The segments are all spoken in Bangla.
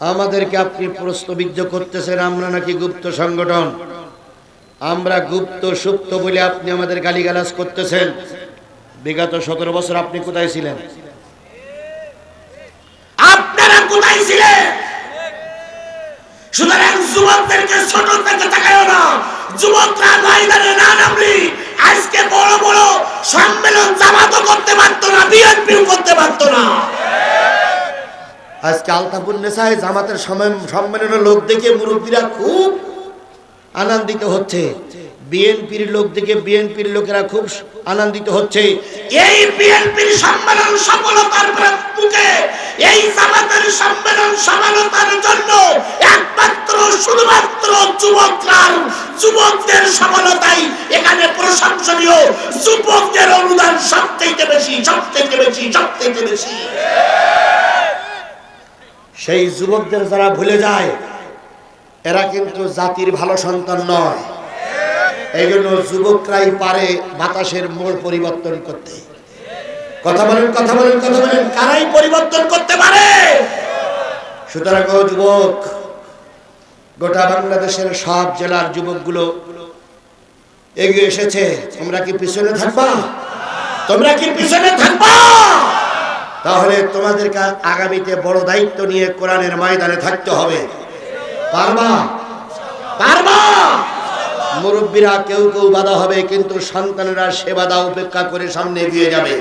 আমাদেরকে আপনি প্রশ্নবিদ্ধ করতেছেন, আমরা নাকি গুপ্ত সংগঠন? আমরা গুপ্ত সুপ্ত বলে আপনি আমাদের গালিগালাজ করতেছেন। বিগত সতেরো বছর আপনি কোথায় ছিলেন? আপনারা কোথায় ছিলেন? সুতরাং যুবকদেরকে ছোট থেকে তাকায় না। যুবকরা ময়দানে না আজকে বড় বড় সম্মেলন জামাতও করতে পারতো না, বিএনপিও করতে পারতো না। আজকে আলতাপুর নেশায় জামাতের সম্মেলনের লোক দেখে মুরব্বীরা খুব আনন্দিত হচ্ছে। বিএনপির লোক দেখে বিএনপির লোকেরা খুব আনন্দিত হচ্ছে। এই বিএনপির সম্মেলন সফলতার মুখে এই জামাতের সম্মেলন সফলতার জন্য একমাত্র, শুধুমাত্র যুবকরা যুবকদের সফলতাই এখানে প্রশংসনীয়। যুবকদের অনুদান সবথেকে বেশি সবথেকে বেশি সবথেকে বেশি। সেই যুবকদের যারা ভুলে যায়, এরা কিন্তু জাতির ভালো সন্তান নয়। এই জন্য যুবকরাই পারে বাতাসের মোড় পরিবর্তন করতে। কথা বলেন কথা বলেন কথা বলেন, কারাই পরিবর্তন করতে পারে? সুতরাং যুবক, গোটা বাংলাদেশের সব জেলার যুবকগুলো এগিয়ে এসেছে। তোমরা কি পিছনে থাকবা? তোমরা কি পিছনে থাকবা? তাহলে তোমাদেরকে আগামীতে বড় দায়িত্ব নিয়ে কোরআনের ময়দানে থাকতে হবে পারবা পারবা মুরব্বীরা কেউ কেউ বাধা হবে কিন্তু সন্তানেরা সে বাধা উপেক্ষা করে সামনে এগিয়ে যাবে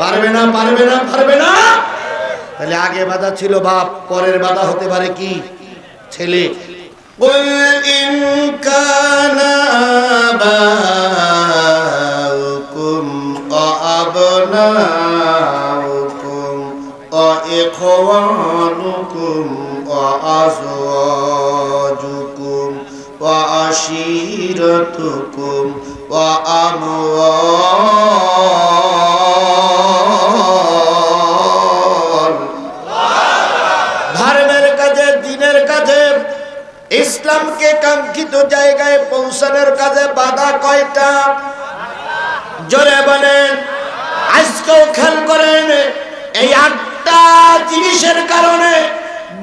পারবে না পারবে না পারবে না তাহলে আগে বাধা ছিল বাপ পরের বাধা হতে পারে কি ছেলে قل إن كان آباؤكم وأبناؤكم وإخوانكم وأزواجكم وعشيرتكم وأموال ধর্মের কাজে দিনের কাজে ইসলামকে কাঙ্ক্ষিত জায়গায় পৌঁছানোর কাজে বাধা কয়টা জোরে বলেন আজকেও খেয়াল করেন এই আটটা জিনিসের কারণে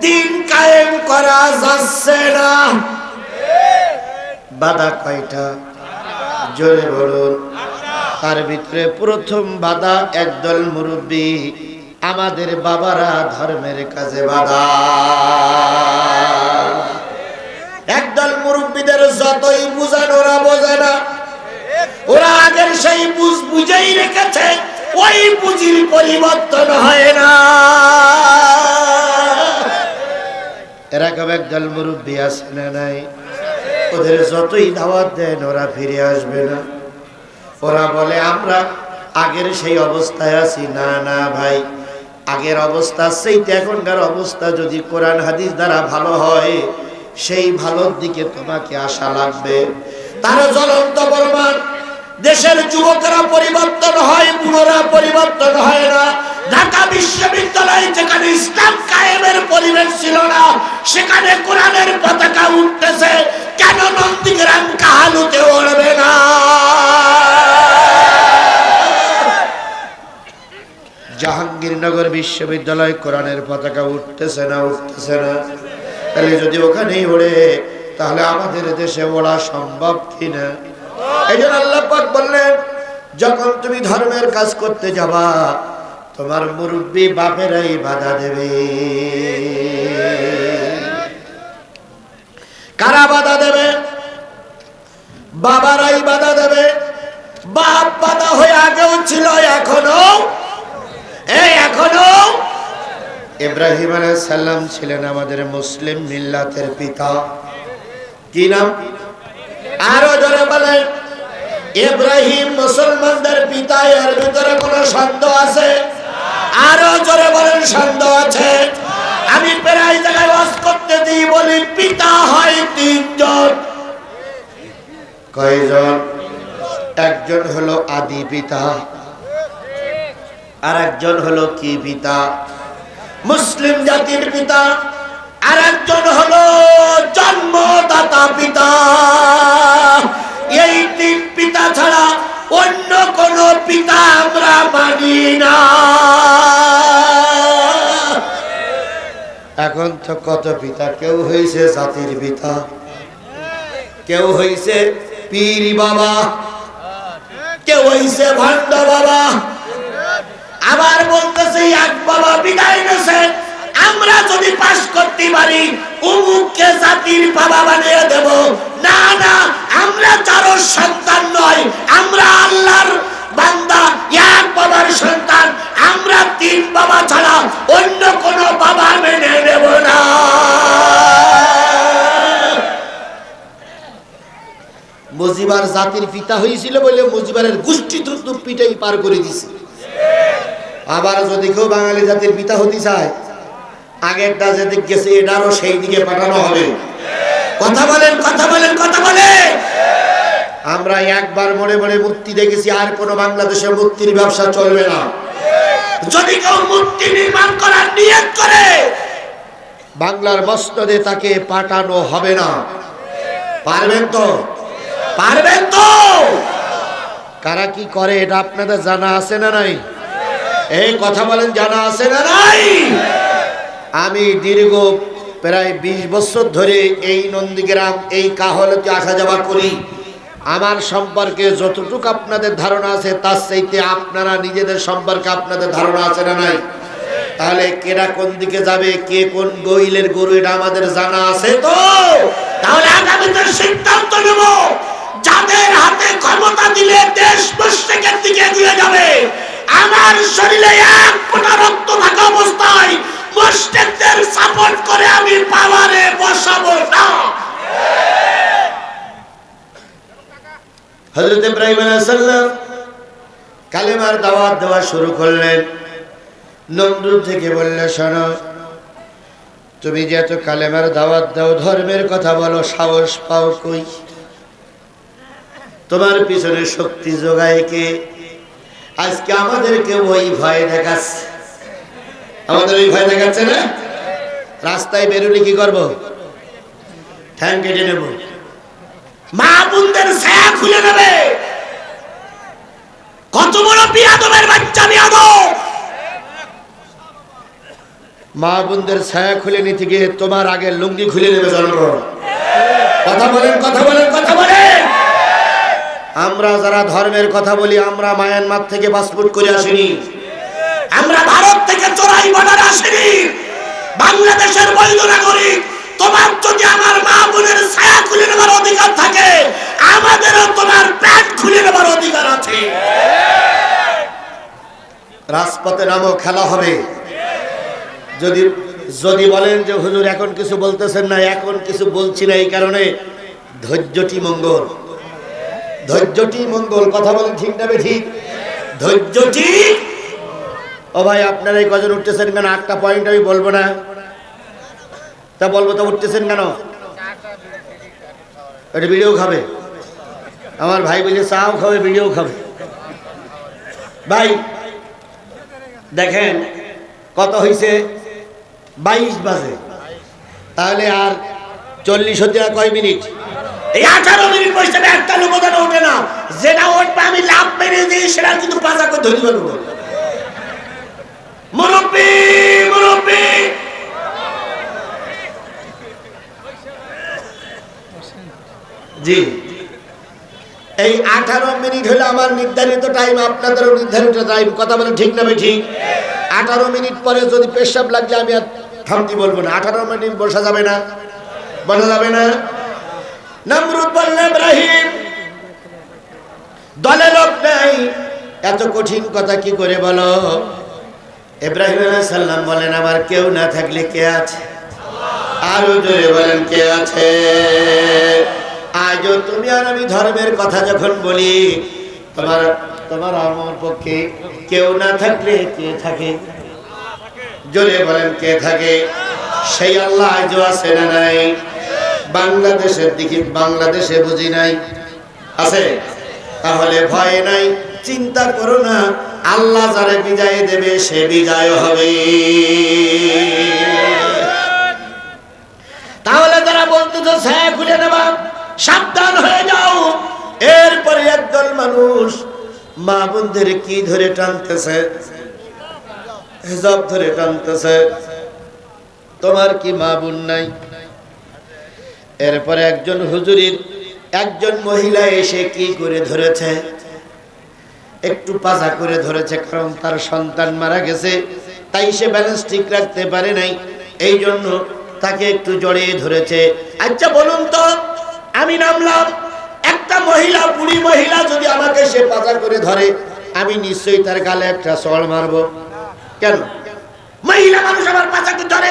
দিন কায়েম করা যাচ্ছে না। বাধা কয়টা? জোরে বলুন। তার ভিতরে প্রথম বাধা, একদল মুরব্বী, আমাদের বাবারা ধর্মের কাজে বাধা। একদল মুরব্বীদের যতই বুঝান, ওরা বোঝে না। ওরা আগের সেই বুঝ বুঝেই রেখেছে। ওই পুঁজির পরিবর্তন হয় না। এরকম একদল মুরব্বী আছে না নাই? ওদের যতই দাওয়াত দেন, ওরা ফিরে আসবে না। ওরা বলে, আমরা আগের সেই অবস্থায় আছি। না না, ভাই। আগের অবস্থা সেইটা, এখনকার অবস্থা যদি কোরআন, হাদিস দ্বারা ভালো হয়, সেই ভালোর দিকে তোমাকে আশা লাগবে। তার জ্বলন্ত প্রমাণ দেশের যুবকরা পরিবর্তন হয়, বুড়োরা পরিবর্তন হয় না। ঢাকা বিশ্ববিদ্যালয় যেখানে ইসলাম কায়েমের পরিবেশ ছিল না, সেখানে কোরআনের পতাকা উঠতেছে। কেন নন্দীগ্রাম কাহালুতে উড়বে না? জাহাঙ্গীরনগর বিশ্ববিদ্যালয় কোরআনের পতাকা উঠতেছে না উঠতেছে না। তাহলে যদি ওখানেই ওড়ে, তাহলে আমাদের দেশে ওড়া সম্ভব কিনা? এই আল্লাহ পাক বললেন, যখন তুমি ধর্মের কাজ করতে যাবা, তোমার মুরব্বী বাপেরাই বাধা দেবে। কারা বাধা দেবে? বাবারাই বাধা দেবে। বাপ বাধা হয়ে আগেও ছিল, এখনও এই এখনও ইব্রাহিম সালাম ছিলেন আমাদের মুসলিম মিল্লাতের পিতা। কি নাম? আরও জোরে বলেন। ইব্রাহিম মুসলমানদের পিতা এর ভিতরে কোনো সন্দেহ আছে? আরও জোরে বলেন সন্দেহ আছে। আমি প্রায় জায়গায় ওয়াজ করতে দিই, বলি, পিতা হয় তিনজন। কয়জন? একজন হলো আদি পিতা আর একজন হলো কি পিতা? মুসলিম জাতির পিতা আর একজন হলো জন্মদাতা পিতা। এই তিন পিতা ছাড়া অন্য কোন পিতা আমরা মানি না। এখন তো কত পিতা? কেউ হয়েছে জাতির পিতা। কেউ হয়েছে পীর বাবা। কেউ হয়েছে ভণ্ড বাবা। আবার বলতেছে এক বাবা, বিদায় নেছে আমরা যদি পাশ করতে পারি উমুককে জাতির বাবা বানিয়ে দেব। না না, আমরা চারো সন্তান নয়, আমরা আল্লাহর বান্দা, এক বাবার সন্তান। আমরা তিন বাবা ছাড়া অন্য কোনো বাবা মেনে নেব না। মুজিবার জাতির পিতা হয়েছিল বলে মুজিবারের গোষ্ঠী দ্রুত পিটাই পার করে দিছে। আবার যদি কেউ বাঙালি জাতির পিতা হতে চায় আগেরটা যেদিক গেছে এটারও সেই দিকে পাঠানো হবে। কথা বলেন কথা বলেন কথা বলেন। আমরা একবার মনে মনে মূর্তি দেখেছি, আর কোনো বাংলাদেশে মূর্তির ব্যবসা চলবে না। যদি কেউ মূর্তি নির্মাণ করার নিয়ত করে, বাংলার মসনদে তাকে পাঠানো হবে না। পারবেন তো? পারবেন তো? কারা কি করে, এটা আপনাদের জানা আছে না নাই? এই কথা বলেন, জানা আছে না নাই? আমি দীর্ঘ প্রায় বিশ বছর ধরে এই নন্দীগ্রাম, এই কাহলতে আসা যাওয়া করি। আমার সম্পর্কে যতটুকু আপনাদের ধারণা আছে, তার চাইতে আপনারা নিজেদের সম্পর্কে আপনাদের ধারণা আছে না নাই? তাহলে কেরা কোন দিকে যাবে, কে কোন গইলের গরু, এটা আমাদের জানা আছে তো? তাহলে আগামীতে সিদ্ধান্ত নেব, যাদের হাতে ক্ষমতা দিলে দেশ মুশরিকের দিকে যাবে। আমার শরীরে এক ফোঁটা রক্ত থাকা অবস্থায় মুশরিকদের সাপোর্ট করে আমি পাওয়ারে বসাবো না। হজরত ইব্রাহিম আলাইসাল্লাম কালেমার দাওয়াত দেওয়া শুরু করলেন। নমরুদ থেকে বললে, শোনো, তুমি যে এত কালেমার দাওয়াত দাও, ধর্মের কথা বলো, সাহস পাও কই? তোমার পিছনে শক্তি যোগায় কে? আজকে আমাদেরকে ওই ভয় দেখাচ্ছে। আমাদের ওই ভয় দেখাচ্ছে না? রাস্তায় বেরোলে কি করব? ঠ্যাং কেটে নেব। মা বোনদের ছায়া খুলে নেবে। কত বড় বিয়াদবের বাচ্চা বিয়াদব। মা বোনদের ছায়া খুলে নিতে গিয়ে তোমার আগে লুঙ্গি খুলে নেবে জনগণ। কথা বলেন কথা বলেন কথা বলেন। আমরা যারা ধর্মের কথা বলি, আমরা মায়ানমার থেকে পাসপোর্ট করে আসিনি। আমরা ভারত থেকে চোরাই বর্ডার আসিনি। বাংলাদেশের বৈধ নাগরিক, তোমার যদি আমার মা বোনের ছায়া খুলে নেবার অধিকার থাকে, আমাদেরও তোমার প্যান্ট খুলে নেবার অধিকার আছে। রাজপথে নামও খেলা হবে। যদি যদি বলেন যে হুজুর এখন কিছু বলতেছেন না, এখন কিছু বলছি না, এই কারণে ধৈর্যটি মঙ্গল। ধৈর্যটি মঙ্গল, কথা বলেন ঠিক না ঠিক? ধৈর্যটি ও ভাই, আপনারা এই কজন উঠতেছেন কেন? আটটা পয়েন্ট আমি বলব না। তা বলব তো, উঠতেছেন কেন? এটা ভিডিও খাবে। আমার ভাই বলছে, চাও খাবে ভিডিও খাবে। ভাই, দেখেন কত হয়েছে বাইশ বাজে। তাহলে আর চল্লিশ হতে কয় মিনিট? এই আঠারো মিনিট বসে একটা লোক যেন ওঠে না। যেটা উঠবে আমি লাভ মেরে দিই সেটা কিন্তু পাজা করে ধরি ফেলব। জি। এই আঠারো মিনিট হলে আমার নির্ধারিত টাইম নির্ধারিত টাইম কথা বলে ঠিক ঠিক? আঠারো মিনিট পরে যদি পেশাব লাগলে আমি আর থামতি বলব না। আঠারো মিনিট বসা যাবে না। বসা যাবে না। নমরুদ ইব্রাহিম, দলে লোক নাই। এত কঠিন কথা কি করে বলো? ইব্রাহিম সালাম বলেন, আমার কেউ না থাকলে কে আছে? আরও জোরে বলেন, কে আছে? আজও তুমি আর আমি ধর্মের কথা যখন বলি, তোমার তোমার আমার পক্ষে কেউ না থাকলে কে থাকে? জোরে বলেন, কে থাকে? সেই আল্লাহ আজও আছে না নাই? বাংলাদেশের দিকে, বাংলাদেশে বুঝি নাই? আছে? তাহলে ভয় নাই? চিন্তা করো না। আল্লাহ যারে বিজয় দেবে, সে বিজয় হবে। তাহলে তারা বলতেছে ছায়া খুলে নেবা, সাবধান হয়ে যাও। এরপরে একদল মানুষ মা বোনদের কি ধরে টানতেছে? হেজাব ধরে টানতেছে। তোমার কি মা বোন নাই? এরপরে একজন হুজুরির একজন মহিলা এসে কি করে ধরেছে? একটু পাজা করে ধরেছে, কারণ তার সন্তান মারা গেছে, তাই সে ব্যালেন্স ঠিক রাখতে পারে নাই। এই জন্য তাকে একটু জড়িয়ে ধরেছে। আচ্ছা বলুন তো, আমি নামলাম, একটা মহিলা, বুড়ি মহিলা যদি আমাকে সে পাজা করে ধরে, আমি নিশ্চয়ই তার গালে একটা চড় মারবো। কেন? মহিলা মানুষ আমার পাতাকে ধরে।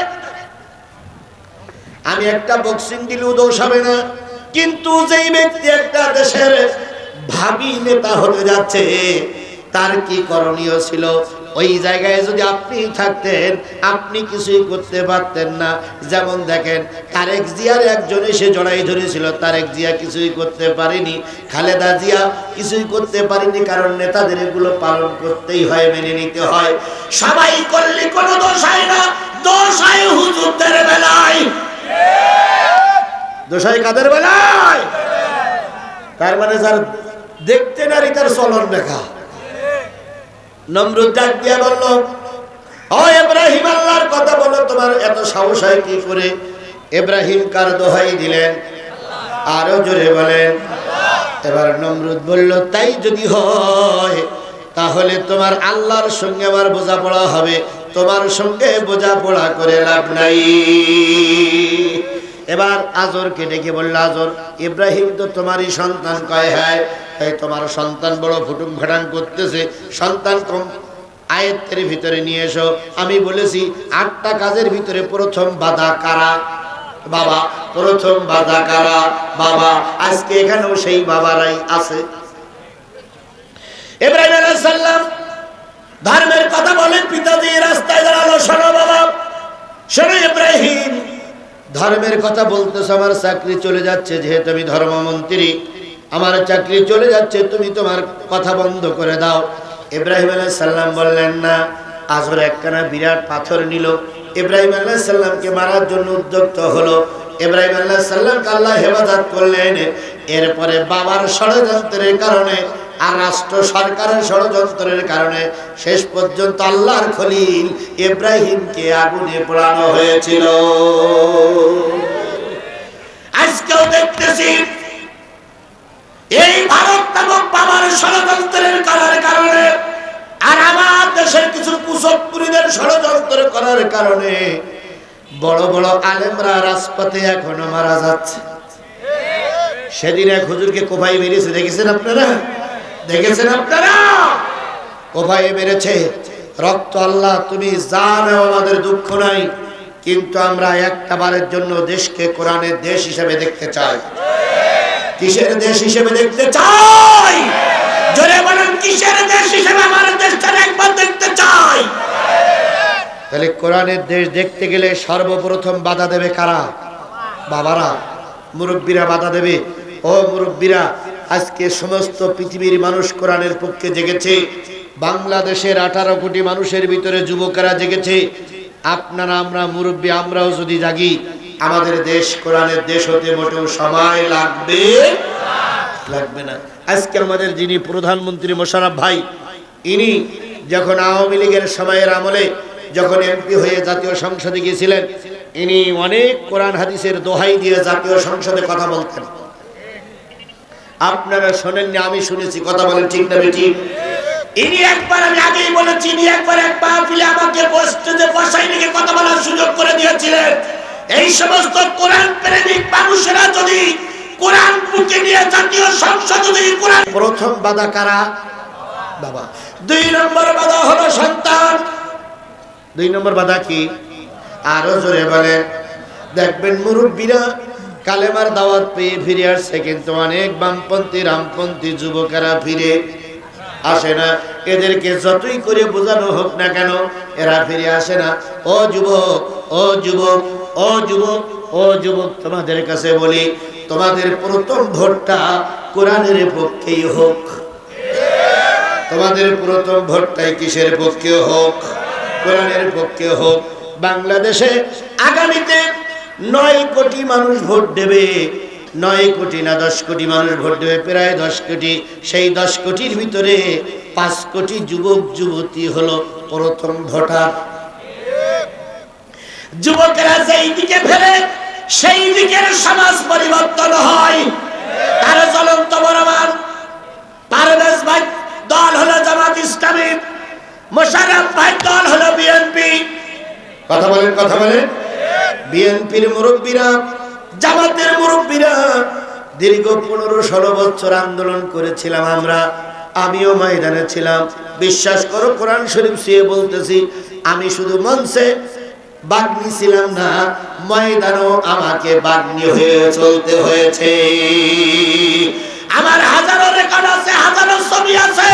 আমি একটা বক্সিং দিলেও দোষ হবে না, কিন্তু যেই ব্যক্তি একটা দেশের ভাবি নেতা হতে যাচ্ছে। তার কি করণীয় ছিল? ওই জায়গায় যদি আপনি থাকতেন, আপনি কিছুই করতে পারতেন না। যেমন দেখেন, তারেক জিয়ার একজন এসে জড়াই ধরেছিল, তারেক জিয়া কিছুই করতে পারেনি। খালেদা জিয়া কিছুই করতে পারেনি, কারণ নেতাদের এগুলো পালন করতেই হয়, মেনে নিতে হয়। সবাই করলে কোনো দোষ হয় না। দোষ হয় হুজুরদের বেলায়। দোষাই কাদের বেলায়? তার মানে যার দেখতে নারী তার চলন দেখা। দিয়া আল্লাহর কথা তোমার এত সাহস হয় কি করে? কার দোহাই দিলেন, আরও জোরে বলেন, এবার তাই যদি হয়, তাহলে তোমার আল্লাহর সঙ্গে আমার বোঝাপড়া হবে। তোমার সঙ্গে বোঝাপড়া করে লাভ নাই। এবার আজরকে ডেকে বলল, আজর, ইব্রাহিম তো তোমারই সন্তান, কয় হ্যাঁ? তাই তোমার সন্তান বড় ফুটুম ফাটান করতেছে, সন্তান কম আয়ত্তের ভিতরে নিয়ে এসো। আমি বলেছি, আটটা কাজের ভিতরে প্রথম বাধা কারা? বাবা, প্রথম বাধা কারা? বাবা, আজকে এখানেও সেই বাবারাই আছে। ইব্রাহিম আলাইহিস সালাম ধর্মের কথা বলেন, পিতাজি, রাস্তায় দাঁড়াল, শোনো বাবা, শোনো ইব্রাহিম। ধর্মের কথা বলতেছ, আমার চাকরি চলে যাচ্ছে, যেহেতু আমি ধর্মমন্ত্রী। আমার চাকরি চলে যাচ্ছে, তুমি তোমার কথা বন্ধ করে দাও। ইব্রাহিম আলাইহিস সালাম বললেন, না। আজর একখানা বিরাট পাথর নিল। ইব্রাহিম আলাইহিস সাল্লামকে মারার জন্য উদ্যক্ত হলো। ইব্রাহিম আল্লাহ সাল্লামকে আল্লাহ হেফাজত করলেন। এরপরে বাবার ষড়যন্ত্রের কারণে আর রাষ্ট্র সরকারের ষড়যন্ত্রের কারণে শেষ পর্যন্ত আল্লাহর খলিল ইব্রাহিমকে আগুনে পোড়ানো হয়েছিল। আজকেও দেখতেছি এই ভারত নামক বাবার ষড়যন্ত্রের করার কারণে আর আমার দেশের কিছু কুশকপুরীদের ষড়যন্ত্র করার কারণে বড় বড় আলেমরা রাজপথে এখনও মারা যাচ্ছে। সেদিন এক হুজুরকে কোভাই মেরেছে, দেখেছেন আপনারা? দেখেছেন আপনারা? কোভাই মেরেছে, রক্ত আল্লাহ, তুমি জানো আমাদের দুঃখ নাই, কিন্তু আমরা একটা বারের জন্য দেশকে কোরআনের দেশ হিসেবে দেখতে চাই। কিসের দেশ হিসেবে দেখতে চাই? জোরে বলেন, কিসের দেশ হিসেবে আমার দেশটা একবার দেখতে চাই? তাহলে কোরআনের দেশ দেখতে গেলে সর্বপ্রথম বাধা দেবে কারা? বাবারা, মুরব্বীরা বাধা দেবে। ও মুরব্বীরা, আজকে সমস্ত পৃথিবীর মানুষ কোরআনের পক্ষে জেগেছে। বাংলাদেশের আঠারো কোটি মানুষের ভিতরে যুবকেরা জেগেছে। আপনারা, আমরা মুরব্বী, আমরাও যদি জাগি আমাদের দেশ, কোরআনের দেশ হতে মোটেও সময় লাগবে লাগবে না। আজকে আমাদের যিনি প্রধানমন্ত্রী মোশারফ ভাই, ইনি যখন আওয়ামী লীগের সময়ের আমলে যখন এমপি হয়ে জাতীয় সংসদে গিয়েছিলেন, ইনি অনেক কোরআন হাদিসের দোহাই দিয়ে জাতীয় সংসদে কথা বলতেন। আপনারা শোনেননি, আমি শুনেছি, কথা বলেন ঠিক না বেটি ইনি একবার আমি আগেই বলেছি, ইনি একবার এক মাহফিলে আমাকে বসতে বসাই রেখে কথা বলার সুযোগ করে দিয়েছিলেন। এই সমস্ত কোরআন প্রেমিক মানুষেরা যদি কোরআন বুকে নিয়ে জাতীয় সংসদ যদি কোরআন প্রথম বাধা কারা? বাবা। দুই নম্বর বাধা হলো সন্তান। দুই নম্বর বাধা কি? আরও জোরে বলে। দেখবেন মুরব্বীরা কালেমার দাওয়াত পেয়ে ফিরে আসছে, কিন্তু অনেক বামপন্থী, রামপন্থী যুবকেরা ফিরে আসে না। এদেরকে যতই করে বোঝানো হোক না কেন, এরা ফিরে আসে না। ও যুবক ও যুবক ও যুবক ও যুবক, তোমাদের কাছে বলি, তোমাদের প্রথম ভোটটা কোরআনের পক্ষেই হোক। তোমাদের প্রথম ভোটটাই কিসের পক্ষে হোক? কোরআনের পক্ষে হোক। বাংলাদেশে আগামীতে নয় কোটি মানুষ ভোট দেবে। নয় কোটি না দশ কোটি মানুষ ভোট দেবে, প্রায় দশ কোটি। সেই দশ কোটির ভিতরে পাঁচ কোটি যুবক, যুবতী হলো প্রথম ভোটার। যুবকেরা যেই দিকে ফেরে সেই দিকের সমাজ পরিবর্তন হয়। তার জ্বলন্ত বরমান পারভেজ ভাই দল হলো জামাত ইসলামী মোশাররফ ভাই দল হলো বিএনপি। কথা বলেন কথা বলেন। বিএনপির মুরব্বীরা জামাতের মুরব্বীরা দীর্ঘ পনেরো ষোলো বছর আন্দোলন করেছিলাম আমরা। আমিও ময়দানে ছিলাম। বিশ্বাস করো কোরআন শরীফ শুয়ে বলতেছি আমি শুধু মঞ্চে বাগ্নি ছিলাম না, ময়দানও আমাকে বাগ্নি হয়ে চলতে হয়েছে। আমার হাজারো রেকর্ড আছে, হাজারো ছবি আছে।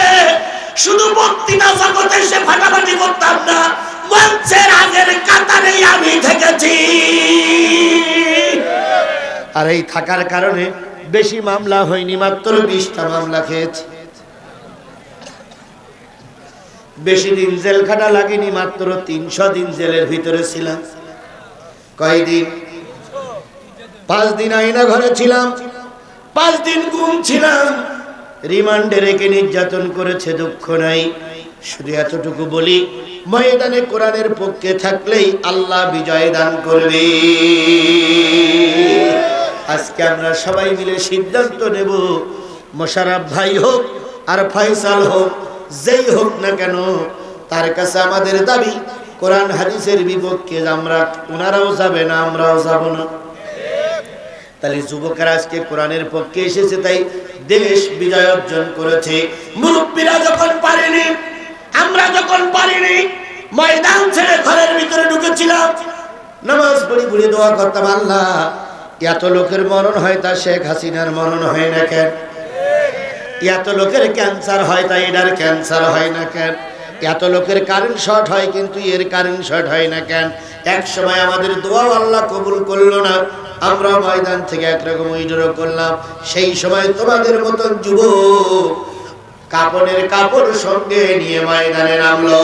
শুধু বক্তৃতা জগতে সে ফাটাফাটি করতাম না, মঞ্চের আগের কাতারেই আমি থেকেছি। আর এই থাকার কারণে বেশি মামলা হয়নি, মাত্র বিশটা মামলা খেয়েছি। বেশি দিন জেল খাটা লাগেনি, মাত্র তিনশো দিন জেলের ভিতরে ছিলাম। কয়দিন? পাঁচ দিন আইনা ঘরে ছিলাম, পাঁচ দিন ঘুম ছিলাম। রিমান্ডে রেখে নির্যাতন করেছে, দুঃখ নাই। শুধু এতটুকু বলি, ময়দানে কোরআনের পক্ষে থাকলেই আল্লাহ বিজয় দান করবে। আজকে আমরা সবাই মিলে সিদ্ধান্ত নেব মোশারফ ভাই হোক আর ফয়সাল হোক যেই হোক না কেন, তার কাছে আমাদের দাবি, কোরআন হাদিসের বিপক্ষে আমরা ওনারাও যাবে না, আমরাও যাব না। তাহলে যুবকেরা আজকে কোরআনের পক্ষে এসেছে, তাই দেশ বিজয় অর্জন করেছে। মুরব্বীরা যখন পারেনি, আমরা যখন পারিনি, ময়দান ছেড়ে ঘরের ভিতরে ঢুকেছিলাম। নামাজ পড়ি পড়ি দোয়া করতাম, আল্লাহ, এত লোকের মরণ হয় তা শেখ হাসিনার মরণ হয় না কেন? এত লোকের ক্যান্সার হয়, তাই এটার ক্যান্সার হয় না কেন? এত লোকের কারেন্ট শর্ট হয়, কিন্তু এর কারেন্ট শর্ট হয় না কেন? এক সময় আমাদের দোয়াও আল্লাহ কবুল করল না। আমরা ময়দান থেকে একরকম উইড্রো করলাম। সেই সময় তোমাদের মতন যুবক কাপড়ের কাপড় সঙ্গে নিয়ে ময়দানে নামলো।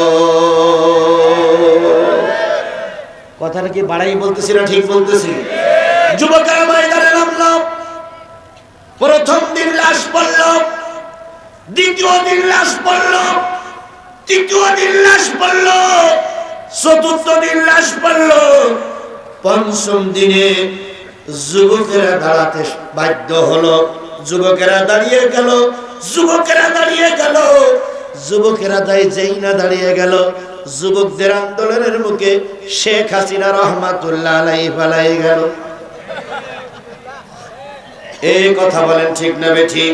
কথাটা কি বাড়াই বলতেছি না ঠিক বলতেছি? যুবকেরা ময়দানে নামলো। প্রথম দিন লাশ পড়ল। দ্বিতীয় দিন লাশ পড়ল। তৃতীয় দিন লাশ পড়ল। চতুর্থ দিন লাশ পড়ল। পঞ্চম দিনে যুবকেরা দাঁড়াতে বাধ্য হলো। যুবকেরা দাঁড়িয়ে গেল। যুবকেরা দাঁড়িয়ে গেল। যুবকেরা দায় যেই না দাঁড়িয়ে গেল। যুবকদের আন্দোলনের মুখে শেখ হাসিনা রহমাতুল্লাহ আলাই পালাই গেল। এই কথা বলেন ঠিক না বে ঠিক?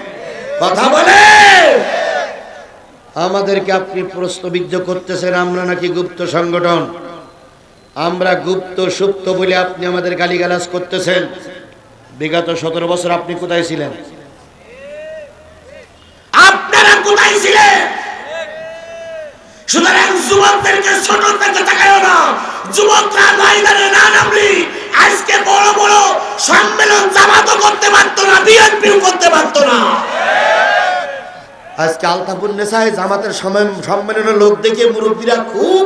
কথা বলে। আমাদেরকে আপনি প্রশ্নবিদ্ধ করতেছেন, আমরা নাকি গুপ্ত সংগঠন? আমরা গুপ্ত সুপ্ত বলে আপনি আমাদের গালিগালাজ করতেছেন। বিগত সতেরো বছর আপনি কোথায় ছিলেন? আপনারা কোথায় ছিলেন? সুতরাং যুবকদেরকে ছোট থেকে না। যুবকরা ময়দানে না নামলি, আজকে বড় বড় সম্মেলন জামাতও করতে পারতো না, বিএনপিও করতে পারতো না। আজকে আলতাপুর নেশায় জামাতের সম্মেলনের লোক দেখে মুরব্বীরা খুব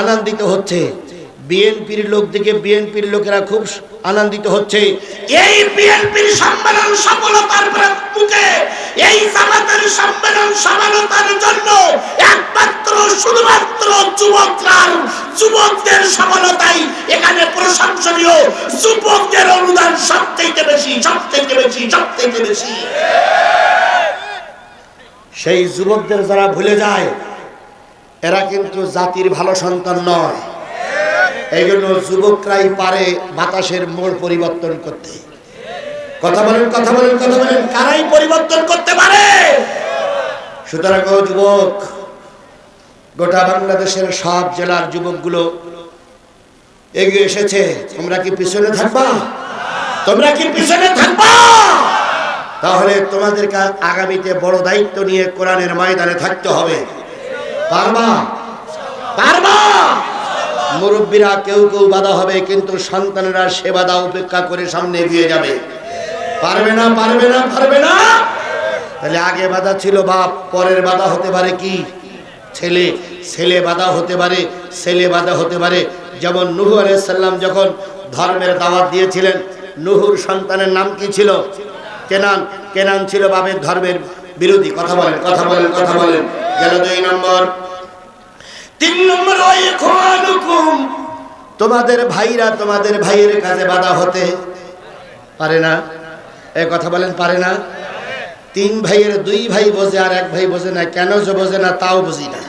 আনন্দিত হচ্ছে। বিএনপির লোক দেখে বিএনপির লোকেরা খুব আনন্দিত হচ্ছে। এই বিএনপির সম্মেলন সফলতার মুখে এই জামাতের সম্মেলন সফলতার জন্য একমাত্র, শুধুমাত্র যুবকরা যুবকদের সফলতাই এখানে প্রশংসনীয়। যুবকদের অনুদান সবথেকে বেশি সবথেকে বেশি সবথেকে বেশি। সেই যুবকদের যারা ভুলে যায়, এরা কিন্তু জাতির ভালো সন্তান নয়। এই জন্য যুবকরাই পারে বাতাসের মোড় পরিবর্তন করতে। কথা বলেন কথা বলেন কথা বলেন, কারাই পরিবর্তন করতে পারে? সুতরাং যুবক, গোটা বাংলাদেশের সব জেলার যুবকগুলো এগিয়ে এসেছে। তোমরা কি পিছনে থাকবা? তোমরা কি পিছনে থাকবা? তাহলে তোমাদেরকে আগামীতে বড় দায়িত্ব নিয়ে কোরআনের ময়দানে থাকতে হবে। পারবা? পারবা? মুরব্বীরা কেউ কেউ বাধা হবে, কিন্তু সন্তানেরা সে বাধা উপেক্ষা করে সামনে এগিয়ে যাবে। পারবে না পারবে না পারবে না? তাহলে আগে বাধা ছিল বাপ, পরের বাধা হতে পারে কি? ছেলে ছেলে বাধা হতে পারে, ছেলে বাধা হতে পারে। যেমন নুহু আলাইসাল্লাম যখন ধর্মের দাওয়াত দিয়েছিলেন, নুহুর সন্তানের নাম কি ছিল? কেনান কেনান ছিল বাবের ধর্মের বিরোধী, কথা বলেন কথা বলেন কথা বলেন। গেল দুই নম্বর। তিন নম্বর তোমাদের ভাইরা তোমাদের ভাইয়ের কাছে বাধা হতে পারে না। এ কথা বলেন, পারে না? তিন ভাইয়ের দুই ভাই বোঝে আর এক ভাই বোঝে না, কেন যে বোঝে না তাও বুঝি না।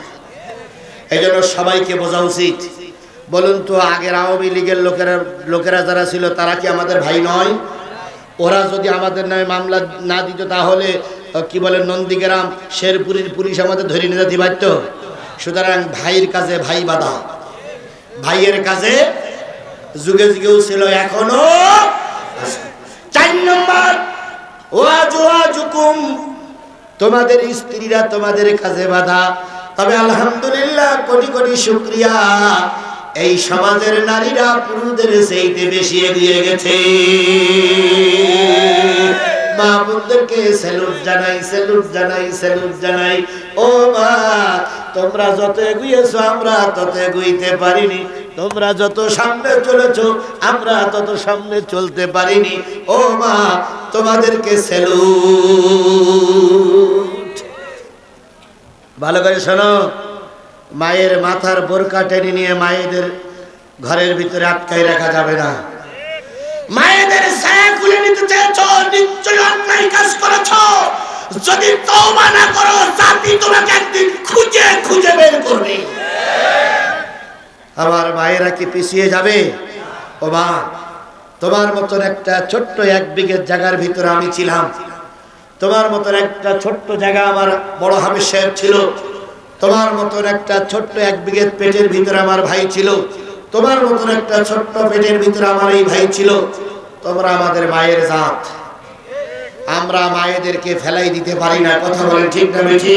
এই জন্য সবাইকে বোঝা উচিত। বলুন তো, আগের আওয়ামী লীগের লোকেরা লোকেরা যারা ছিল, তারা কি আমাদের ভাই নয়? ওরা যদি আমাদের নামে মামলা না দিত তাহলে কি বলে, নন্দীগ্রাম, শেরপুরের পুলিশ আমাদের ধরে নিয়ে যেতে পারত সুতরাং ভাইয়ের কাজে ভাই বাধা। ভাইয়ের কাজে যুগে যুগেও ছিল, এখনও চার নম্বর তোমাদের স্ত্রীরা তোমাদের কাজে বাধা। তবে আলহামদুলিল্লাহ, কোটি কোটি শুক্রিয়া। এই সমাজের নারীরা পুরুষদের সেইতে বেশি এগিয়ে গেছে। মা বোনদেরকে স্যালুট জানাই স্যালুট জানাই স্যালুট জানাই। ও মা, তোমরা যত আমরা তত এগুইতে পারিনি। তোমরা যত সামনে চলেছো, আমরা তত সামনে চলতে পারিনি। ও মা, তোমাদেরকে স্যালুট। ভালো করে শোনো। মায়ের মাথার বোরকা টেনে নিয়ে মায়েদের ঘরের ভিতরে আটকাই রাখা যাবে না। মায়েদের ছায়া খুলে নিতে চেয়েছ, নিশ্চয়ই অন্যায় কাজ করেছ। যদি তওবা না করো, জাতি তোমাকে একদিন খুঁজে খুঁজে বের করবে। আমার মায়েরা কি পিছিয়ে যাবে? ও মা, তোমার মতন একটা ছোট্ট এক বিঘের জায়গার ভিতরে আমি ছিলাম। তোমার মতন একটা ছোট্ট জায়গা আমার বড় হাবিজ সাহেব ছিল। তোমার মতন একটা ছোট্ট এক বিঘের পেটের ভিতরে আমার ভাই ছিল। তোমার মতন একটা ছোট্ট পেটের ভিতরে আমার এই ভাই ছিল। তোমরা আমাদের মায়ের জাত। আমরা মায়েদেরকে ফেলাই দিতে পারি না। কথা বলেন ঠিক না বেঠি?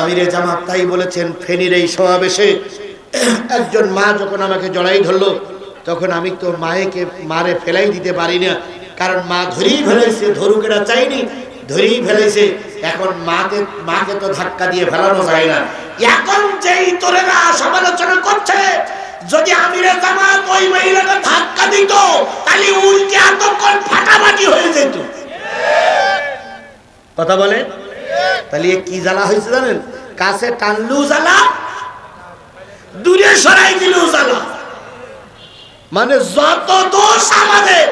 আমিরে জামাত তাই বলেছেন, ফেনীর এই সমাবেশে একজন মা যখন আমাকে জড়াই ধরলো, তখন আমি তো মায়েকে, মারে ফেলাই দিতে পারি না। কারণ মা ধরেই ফেলাইছে ধরুকেরা চাইনি। ধরেই ফেলেছে। এখন মাকে মাকে তো ধাক্কা দিয়ে ফেলানো যায় না। এখন যেই তোরেরা সমালোচনা করছে, যদি আমিরে জামাত ওই মহিলাকে ধাক্কা দিত, তাহলে উল্টে এতক্ষণ ফাটাফাটি হয়ে যেত। কথা বলে? তাহলে কি জ্বালা হয়েছে জানেন? কাছে টানলেও জ্বালা, দূরে সরাই দিলেও জ্বালা। মানে যত দোষ আমাদের,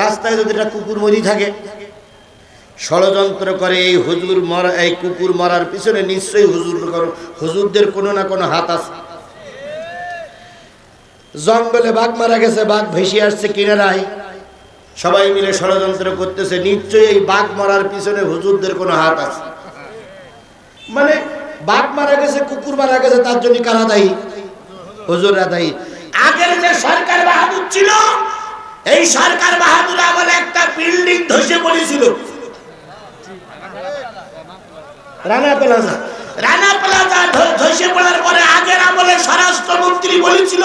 রাস্তায় যদি একটা কুকুর মরি থাকে ষড়যন্ত্র করে এই হুজুর মরা, এই কুকুর মরার পিছনে নিশ্চয়ই হুজুর হুজুরদের কোনো না কোনো হাত আছে। জঙ্গলে বাঘ মারা গেছে, বাঘ ভেসে আসছে কিনারায়। সবাই মিলে ষড়যন্ত্র করতেছে, নিশ্চয়ই এই বাঘ মরার পিছনে হুজুরদের কোনো হাত আছে। মানে বাঘ মারা গেছে, কুকুর মারা গেছে, তার জন্য কারা দায়ী? হুজুররা দায়ী। আগের যে সরকার বাহাদুর ছিল, এই সরকার বাহাদুর আমলে একটা বিল্ডিং ধসে পড়েছিল। রানা প্লাজা। রানা প্লাজা ধসে পড়ার পরে আগের আমলে স্বরাষ্ট্রমন্ত্রী বলেছিল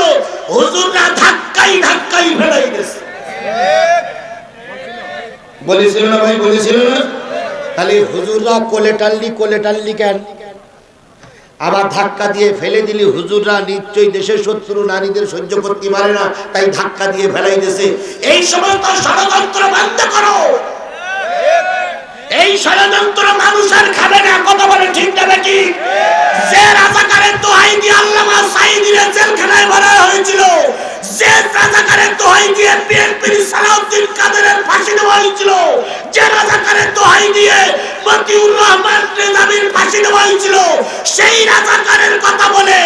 হুজুররা ধাক্কাই ধাক্কাই ফেলাই গেছে বলেছিল না ভাই বলেছিল না। তাহলে হুজুররা কোলে টানলি কোলে টানলি কেন? আবার ধাক্কা দিয়ে ফেলে দিলি হুজুররা নিশ্চয়ই দেশের শত্রু নারীদের সহ্য করতে পারে না তাই ধাক্কা দিয়ে ফেলাই দিয়েছে। এই সময় তো ষড়যন্ত্র বন্ধ করো। এই ষড়যন্ত্র মানুষের খাবে না, কথা বলে ঠিক না নাকি? যে রাজাকারের দোহাই দিয়ে আল্লামা সাইদিনের জেলখানায় ভরা হয়েছিল, যে রাজাকারের দোহাই দিয়ে বিএনপির সালাউদ্দিন কাদেরের ফাঁসি দেওয়া হয়েছিল, যে রাজাকারের দোহাই দিয়ে মতিউর রহমান রেজাবির ফাঁসি দেওয়া হয়েছিল, সেই রাজাকারের কথা বলে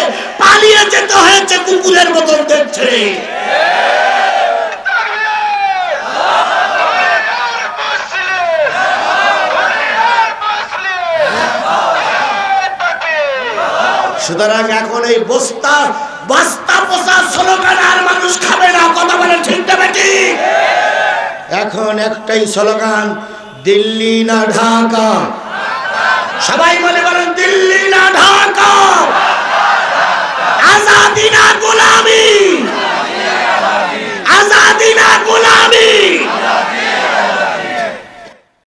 পালিয়ে যেতে হয়েছে কুকুরের মতন দেখছে। সুতরাং এখন এই বস্তা, বাস্তা পোষা স্লোগান আর মানুষ খাবে না। কথা বলে ঠিক কি? এখন একটাই স্লোগান, দিল্লি না ঢাকা। সবাই বলে বলেন, দিল্লি না ঢাকা। আজাদি না গোলামি। আজাদি না গোলামি।